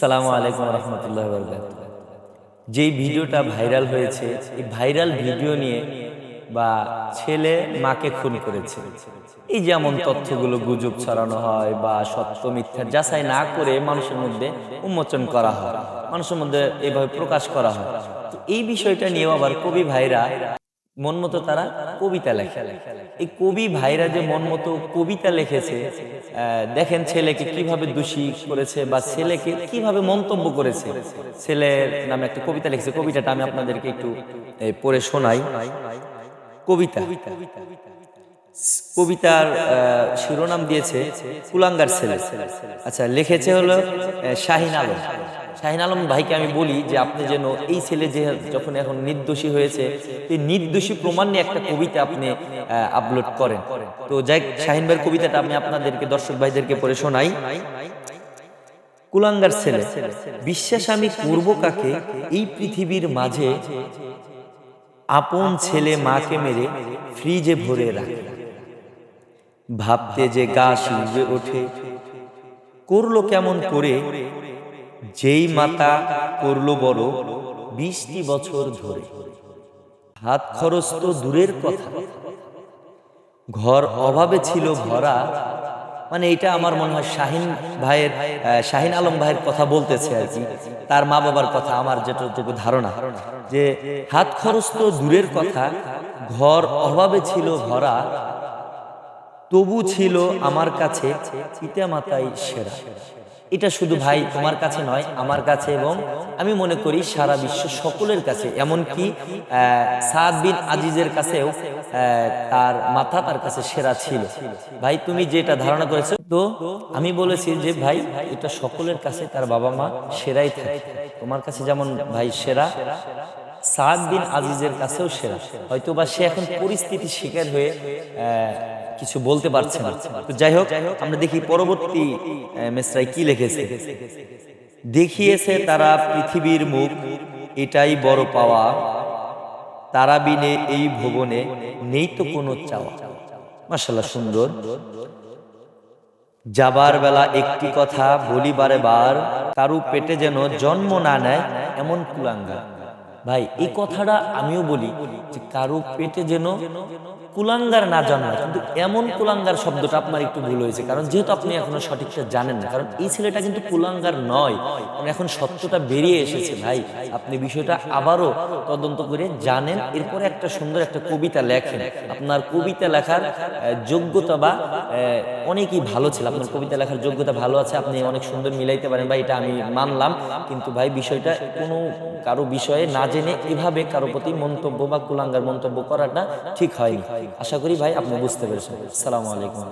সালামু আলাইকুম রহমতুল্লাহ যেই ভিডিওটা ভাইরাল হয়েছে, এই ভাইরাল ভিডিও নিয়ে বা ছেলে মাকে খুন করেছে। এই যেমন তথ্যগুলো গুজব ছড়ানো হয় বা সত্য মিথ্যা যাচাই না করে মানুষের মধ্যে উন্মোচন করা হয়, মানুষের মধ্যে এভাবে প্রকাশ করা হয়। তো এই বিষয়টা নিয়েও আবার কবি ভাইরা মন মতো তারা কবিতা লেখে। এই কবি ভাইরা যে মন মতো কবিতা লিখেছে দেখেন ছেলেকে কীভাবে দোষী করেছে বা ছেলেকে কীভাবে মন্তব্য করেছে। ছেলের নামে একটা কবিতা লিখেছে। কবিতাটা আমি আপনাদেরকে একটু পড়ে শোনাই। কবিতা। কবিতার শিরোনাম দিয়েছে কুলাঙ্গার ছেলে। আচ্ছা লিখেছে হলো শাহিন আলম। শাহিন আলম ভাইকে আমি বলি যে আপনি যেন এই ছেলে যে যখন এখন নির্দোষী হয়েছে, এই নির্দোষী প্রমাণ নিয়ে একটা কবিতা আপনি আপলোড করেন। তো যাই শাহিন ভাইয়ের কবিতাটা আমি আপনাদেরকে, দর্শক ভাইদেরকে পড়ে শোনাই। কুলাঙ্গার ছেলে, বিশ্বাস আমি করব কাকে? এই পৃথিবীর মাঝে আপন ছেলে মাকে মেরে ফ্রিজে ভরে রাখে। ভাবতে যে গা শিলবে ওঠে। করল কেমন করে? যেই মাতা করল বড় বিশটি বছর ধরে। হাত খরচ তো দূরের কথা। ঘর অভাবে ছিল ভরা। মানে এটা আমার মনে হয় শাহিন ভাইয়ের শাহিন আলম ভাইয়ের কথা বলতেছে আর কি। তার মা বাবার কথা আমার যেটুকু ধারণা। যে হাত খরচ তো দূরের কথা ঘর অভাবে ছিল ভরা। তবু ছিল আমার কাছে পিতা মাতাই সেরা। এটা শুধু ভাই তোমার কাছে নয় আমার কাছে এবং আমি মনে করি সারা বিশ্ব সকলের কাছে এমনকি সাদ বিন আজিজের কাছেও তার মাথা তার কাছে সেরা ছিল। ভাই তুমি যেটা ধারণা করেছ তো আমি বলেছি যে ভাই এটা সকলের কাছে তার বাবা মা সেরাই থাকে তোমার কাছে যেমন ভাই সেরা সাদ বিন আজিজের কাছেও সেরা। হয়তো বা সে এখন পরিস্থিতি শিকার হয়ে কিছু বলতে পারছে না। তো যাই হোক আমরা দেখি পরবর্তী আহ, মেসরায় কি লিখেছে। দেখিয়েছে তারা পৃথিবীর মুখ এটাই বড় পাওয়া। তারা বিনে এই ভবনে নেই তো কোনো চাওয়া। মাসাল্লাহ সুন্দর। যাবার বেলা একটি কথা বলিবারে বার কারু পেটে যেন জন্ম না নেয় এমন কুলাঙ্গা ভাই এই কথাটা আমিও বলি যে কারও পেটে যেন কুলাঙ্গার না জন্মায় কিন্তু এমন কুলাঙ্গার শব্দটা আপনার একটু ভুল হয়েছে, কারণ যেহেতু আপনি এখনও সঠিকটা জানেন না, কারণ এই ছেলেটা কিন্তু কুলাঙ্গার নয়। এখন সত্যটা বেরিয়ে এসেছে ভাই। আপনি বিষয়টা আবারও তদন্ত করে জানেন, এরপরে একটা সুন্দর একটা কবিতা লেখেন। আপনার কবিতা লেখার যোগ্যতা বা অনেকই ভালো ছিল, আপনার কবিতা লেখার যোগ্যতা ভালো আছে, আপনি অনেক সুন্দর মিলাইতে পারেন ভাই, এটা আমি মানলাম। কিন্তু ভাই, বিষয়টা কোনো কারও বিষয়ে না জেনে এভাবে কারও প্রতি মন্তব্য বা কুলাঙ্গার মন্তব্য করাটা ঠিক হয়নি। আশা করি ভাই আপনি বুঝতে পেরেছেন। সালামু আলাইকুম।